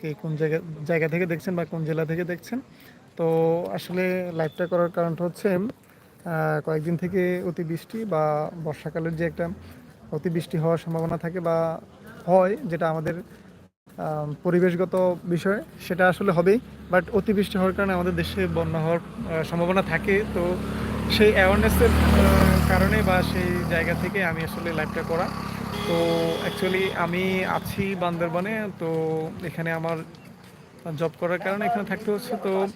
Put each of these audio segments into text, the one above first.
কে কোন জায়গা জায়গা থেকে দেখছেন বা কোন জেলা থেকে দেখছেন? তো আসলে লাইভটা করার কারণটা হচ্ছে কয়েকদিন থেকে অতিবৃষ্টি বা বর্ষাকালের যে একটা অতিবৃষ্টি হওয়ার সম্ভাবনা থাকে বা হয়, যেটা আমাদের পরিবেশগত বিষয়, সেটা আসলে হবেই। বাট অতিবৃষ্টি হওয়ার কারণে আমাদের দেশে বন্যা হওয়ার সম্ভাবনা থাকে। তো সেই অ্যাওয়ারনেসের কারণে বা সেই জায়গা থেকে আমি আসলে লাইভটা করা। তো অ্যাকচুয়ালি আমি আছি বান্দরবানে, তো এখানে আমার জব করার কারণে এখানে থাকতে হচ্ছে। তো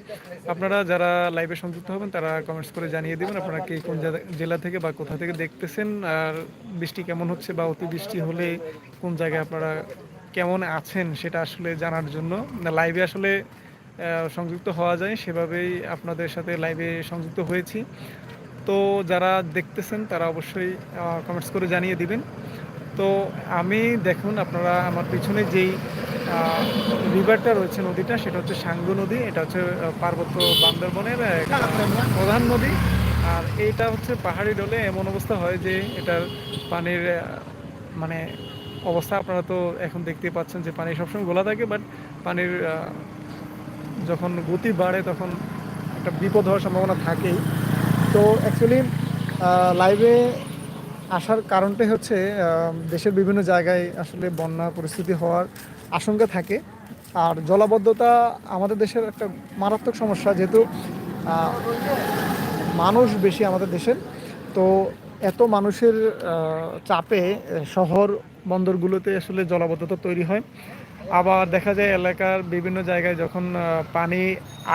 আপনারা যারা লাইভে সংযুক্ত হবেন, তারা কমেন্টস করে জানিয়ে দেবেন আপনারা কে কোন জেলা- থেকে বা কোথা থেকে দেখতেছেন, আর বৃষ্টি কেমন হচ্ছে বা অতিবৃষ্টি হলে কোন জায়গায় আপনারা কেমন আছেন সেটা আসলে জানার জন্য। লাইভে আসলে সংযুক্ত হওয়া যায়, সেভাবেই আপনাদের সাথে লাইভে সংযুক্ত হয়েছি। তো যারা দেখতেছেন, তারা অবশ্যই কমেন্টস করে জানিয়ে দিবেন। তো আমি দেখুন, আপনারা আমার পিছনে যেই রিভারটা রয়েছে নদীটা, সেটা হচ্ছে সাঙ্গু নদী, এটা হচ্ছে পার্বত্য বান্দরবনের প্রধান নদী। আর এইটা হচ্ছে পাহাড়ি ডলে এমন অবস্থা হয় যে এটার পানির মানে অবস্থা আপনারা তো এখন দেখতেই পাচ্ছেন যে পানি সবসময় গোলা থাকে, বাট পানির যখন গতি বাড়ে তখন একটা বিপদ হওয়ার সম্ভাবনা থাকেই। তো অ্যাকচুয়ালি লাইভে আসার কারণটাই হচ্ছে দেশের বিভিন্ন জায়গায় আসলে বন্যা পরিস্থিতি হওয়ার আশঙ্কা থাকে। আর জলাবদ্ধতা আমাদের দেশের একটা মারাত্মক সমস্যা, যেহেতু মানুষ বেশি আমাদের দেশের। তো এত মানুষের চাপে শহর বন্দরগুলোতে আসলে জলাবদ্ধতা তৈরি হয়। আবার দেখা যায় এলাকার বিভিন্ন জায়গায় যখন পানি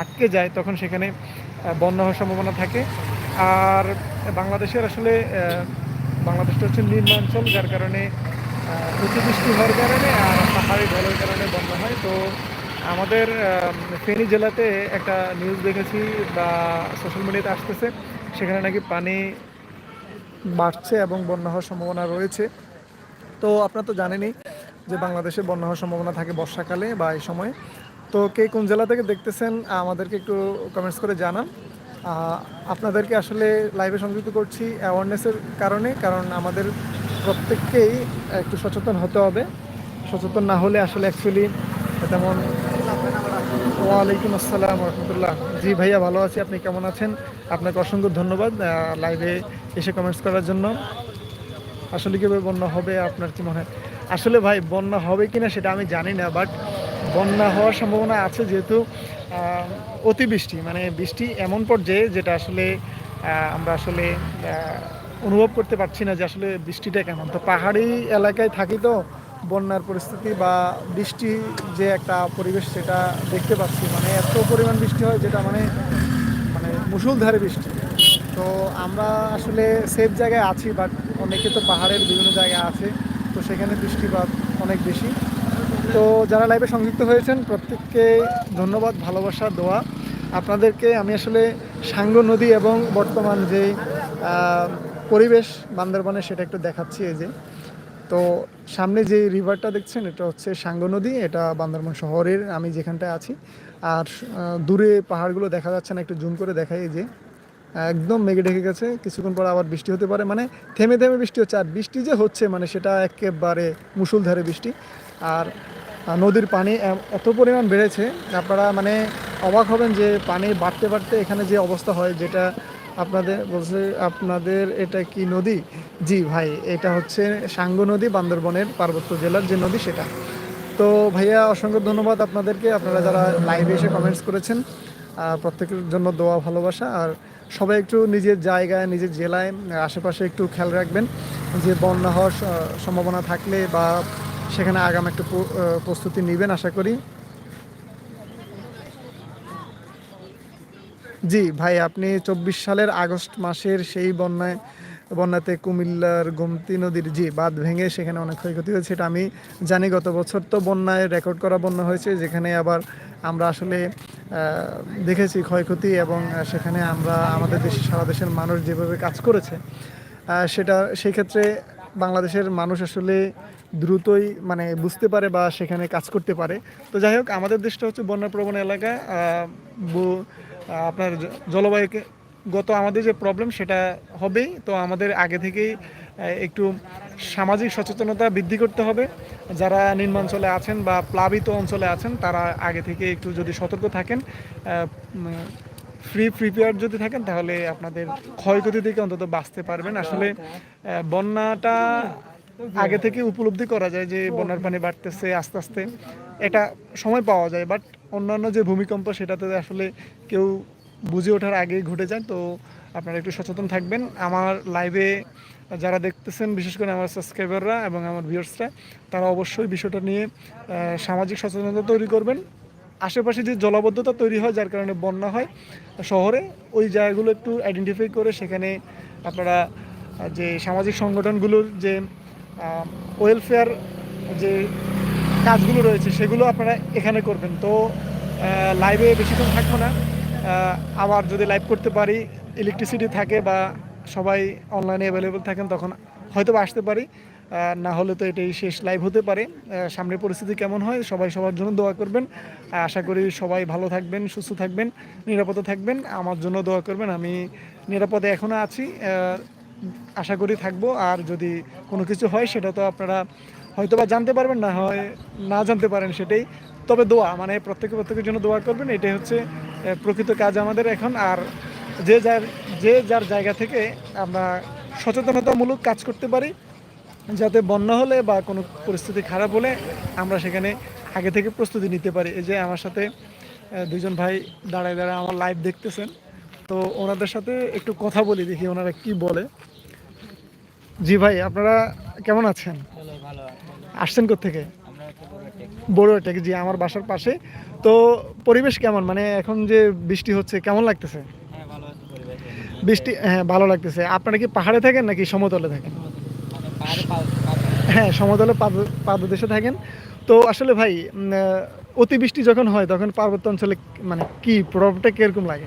আটকে যায়, তখন সেখানে বন্যা হওয়ার সম্ভাবনা থাকে। আর বাংলাদেশের আসলে বাংলাদেশটা হচ্ছে নিম্নাঞ্চল, যার কারণে অতিবৃষ্টি হওয়ার কারণে আর পাহাড়ি ঢলের কারণে বন্যা হয়। তো আমাদের ফেনী জেলাতে একটা নিউজ দেখেছি বা সোশ্যাল মিডিয়াতে আসতেছে, সেখানে নাকি পানি বাড়ছে এবং বন্যা হওয়ার সম্ভাবনা রয়েছে। তো আপনারা তো জানেনই যে বাংলাদেশে বন্যা হওয়ার সম্ভাবনা থাকে বর্ষাকালে বা এই সময়ে। তো কে কোন জেলা থেকে দেখতেছেন, আমাদেরকে একটু কমেন্টস করে জানান। আপনাদেরকে আসলে লাইভে সংযুক্ত করছি অ্যাওয়ারনেসের কারণে, কারণ আমাদের প্রত্যেককেই একটু সচেতন হতে হবে। সচেতন না হলে আসলে অ্যাকচুয়ালি তেমন ওয়ালাইকুম আসসালাম রহমতুল্লাহ। জি ভাইয়া, ভালো আছি। আপনি কেমন আছেন? আপনাকে অসংখ্য ধন্যবাদ লাইভে এসে কমেন্টস করার জন্য। আসলে কীভাবে বন্যা হবে, আপনার কি মনে হয়? আসলে ভাই, বন্যা হবে কিনা সেটা আমি জানি না বাট বন্যা হওয়ার সম্ভাবনা আছে যেহেতু অতিবৃষ্টি মানে বৃষ্টি এমন পর্যায়ে যেটা আসলে আমরা আসলে অনুভব করতে পারছি না যে আসলে বৃষ্টিটা কেমন। তো পাহাড়ি এলাকায় থাকি তো, বন্যার পরিস্থিতি বা বৃষ্টি যে একটা পরিবেশ সেটা দেখতে পাচ্ছি। মানে এত পরিমাণ বৃষ্টি হয় যেটা মানে মানে মুসুলধারে বৃষ্টি। তো আমরা আসলে সেফ জায়গায় আছি বাট অনেকে তো পাহাড়ের বিভিন্ন জায়গায় আছে, তো সেখানে বৃষ্টিপাত অনেক বেশি। তো যারা লাইভে সংযুক্ত হয়েছেন, প্রত্যেককে ধন্যবাদ, ভালোবাসা, দোয়া। আপনাদেরকে আমি আসলে সাঙ্গ নদী এবং বর্তমান যে পরিবেশ বান্দরবানে সেটা একটু দেখাচ্ছি এই যে। তো সামনে যে রিভারটা দেখছেন, এটা হচ্ছে সাঙ্গ নদী, এটা বান্দরবান শহরের আমি যেখানটায় আছি। আর দূরে পাহাড়গুলো দেখা যাচ্ছে না, একটু জুম করে দেখাই যে। একদম মেঘে ঢেকে গেছে, কিছুক্ষণ পর আবার বৃষ্টি হতে পারে। মানে থেমে থেমে বৃষ্টি হচ্ছে, আর বৃষ্টি যে হচ্ছে মানে সেটা একেবারে মুসুলধারে বৃষ্টি। আর নদীর পানি এত পরিমাণ বেড়েছে, আপনারা মানে অবাক হবেন যে পানি বাড়তে বাড়তে এখানে যে অবস্থা হয়, যেটা আপনাদের বলছে, আপনাদের এটা কি নদী? জি ভাই, এটা হচ্ছে সাঙ্গ নদী, বান্দরবনের পার্বত্য জেলার যে নদী সেটা। তো ভাইয়া, অসংখ্য ধন্যবাদ আপনাদেরকে, আপনারা যারা লাইভে এসে কমেন্টস করেছেন প্রত্যেকের জন্য দোয়া, ভালোবাসা, আর সবাই একটু নিজের জায়গায়, নিজের জেলায়, আশেপাশে একটু খেয়াল রাখবেন যে বন্যা হওয়ার সম্ভাবনা থাকলে বা সেখানে আগাম একটু প্রস্তুতি নেবেন, আশা করি। জি, ভাই, আপনি চব্বিশ সালের আগস্ট মাসের সেই বন্যায় বন্যাতে কুমিল্লার গোমতী নদীর, জি, বাঁধ ভেঙে সেখানে অনেক ক্ষয়ক্ষতি হয়েছে এটা আমি জানি। গত বছর তো বন্যায় রেকর্ড করা বন্যা হয়েছে, যেখানে আবার আমরা আসলে দেখেছি ক্ষয়ক্ষতি এবং সেখানে আমরা আমাদের দেশে, সারা দেশের মানুষ যেভাবে কাজ করেছে সেটা সেই ক্ষেত্রে বাংলাদেশের মানুষ আসলে দ্রুতই মানে বুঝতে পারে বা সেখানে কাজ করতে পারে। তো যাই হোক, আমাদের দেশটা হচ্ছে বন্যাপ্রবণ এলাকা। আপনার জলবায়ুকে, গত আমাদের যে প্রবলেম সেটা হবেই। তো আমাদের আগে থেকেই একটু সামাজিক সচেতনতা বৃদ্ধি করতে হবে। যারা নিম্নাঞ্চলে আছেন বা প্লাবিত অঞ্চলে আছেন, তারা আগে থেকে একটু যদি সতর্ক থাকেন ফ্রি প্রিপেয়ার যদি থাকেন, তাহলে আপনাদের ক্ষয়ক্ষতি থেকে অন্তত বাঁচতে পারবেন। আসলে বন্যাটা আগে থেকে উপলব্ধি করা যায় যে বন্যার পানি বাড়তেছে আস্তে আস্তে। এটা সময় পাওয়া যায় বাট অন্যান্য যে ভূমিকম্প, সেটাতে আসলে কেউ বুঝে ওঠার আগেই ঘটে যায়। তো আপনারা একটু সচেতন থাকবেন। আমার লাইভে যারা দেখতেছেন, বিশেষ করে আমার সাবস্ক্রাইবাররা এবং আমার ভিউয়ার্সরা তারা অবশ্যই বিষয়টা নিয়ে সামাজিক সচেতনতা তৈরি করবেন। আশেপাশে যে জলাবদ্ধতা তৈরি হয়, যার কারণে বন্যা হয় শহরে, ওই জায়গাগুলো একটু আইডেন্টিফাই করে সেখানে আপনারা যে সামাজিক সংগঠনগুলোর যে ওয়েলফেয়ার যে কাজগুলো রয়েছে সেগুলো আপনারা এখানে করবেন। তো লাইভে বেশিক্ষণ থাকব না। আবার যদি লাইভ করতে পারি ইলেকট্রিসিটি থাকে বা সবাই অনলাইনে অ্যাভেলেবেল থাকেন, তখন হয়তো আসতে পারি। না হলে তো এটাই শেষ লাইভ হতে পারে। সামনের পরিস্থিতি কেমন হয়, সবাই সবার জন্য দোয়া করবেন। আশা করি সবাই ভালো থাকবেন, সুস্থ থাকবেন, নিরাপদে থাকবেন। আমার জন্য দোয়া করবেন, আমি নিরাপদে এখনও আছি। আশা করি থাকব। আর যদি কোনো কিছু হয়, সেটা তো আপনারা হয়তো বা জানতে পারবেন, না হয় না জানতে পারেন সেটাই। তবে দোয়া মানে প্রত্যেকে প্রত্যেকের জন্য দোয়া করবেন, এটাই হচ্ছে প্রকৃত কাজ আমাদের এখন। আর যে যার যে যার জায়গা থেকে আমরা সচেতনতামূলক কাজ করতে পারি যাতে বন্যা হলে বা কোনো পরিস্থিতি খারাপ হলে আমরা সেখানে আগে থেকে প্রস্তুতি নিতে পারি। এই যে আমার সাথে দুজন ভাই দাঁড়ায় দাঁড়ায় আমার লাইভ দেখতেছেন। তো ওনাদের সাথে একটু কথা বলি দেখি ওনারা কি বলে। জি ভাই আপনারা কেমন আছেন? আসছেন থেকে আমরা বড় টেক জি আমার বাসার পাশে। তো পরিবেশ কেমন? মানে এখন যে বৃষ্টি হচ্ছে কেমন লাগতেছে? হ্যাঁ। বৃষ্টি হ্যাঁ ভালো লাগতেছে। আপনারা কি পাহাড়ে থাকেন নাকি সমতলে থাকেন? হ্যাঁ সমতলে পাদ- পাদদেশে থাকেন। তো আসলে ভাই অতিবৃষ্টি যখন হয় তখন পার্বত্য অঞ্চলে মানে কি প্রভাবটা কীরকম লাগে?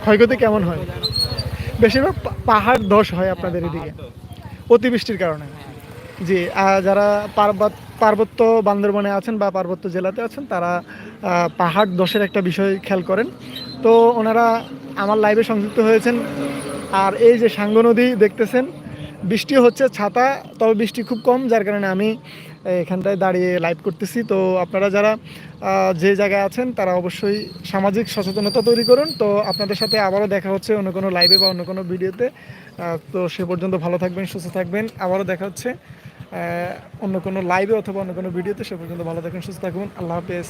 ক্ষয়ক্ষতি কেমন হয়? বেশিরভাগ পাহাড় ধস হয় আপনাদের এদিকে। পাহাড় তো। অতিবৃষ্টির কারণে। জি যারা পার্বত পার্বত্য বান্দরবনে আছেন বা পার্বত্য জেলাতে আছেন তারা পাহাড় দশের একটা বিষয় খেয়াল করেন। তো ওনারা আমার লাইভে সংযুক্ত হয়েছেন। আর এই যে সাঙ্গ নদী দেখতেছেন বৃষ্টি হচ্ছে, ছাতা, তবে বৃষ্টি খুব কম, যার কারণে আমি এখানটায় দাঁড়িয়ে লাইভ করতেছি। তো আপনারা যারা যে জায়গায় আছেন, তারা অবশ্যই সামাজিক সচেতনতা তৈরি করুন। তো আপনাদের সাথে আবারও দেখা হচ্ছে অন্য কোনো লাইভে বা অন্য কোনো ভিডিওতে তো সে পর্যন্ত ভালো থাকবেন, সুস্থ থাকবেন। আবারও দেখা হচ্ছে অন্য কোনো লাইভে অথবা অন্য কোনো ভিডিওতে সে পর্যন্ত ভালো থাকবেন, সুস্থ থাকুন। আল্লাহ হাফেজ।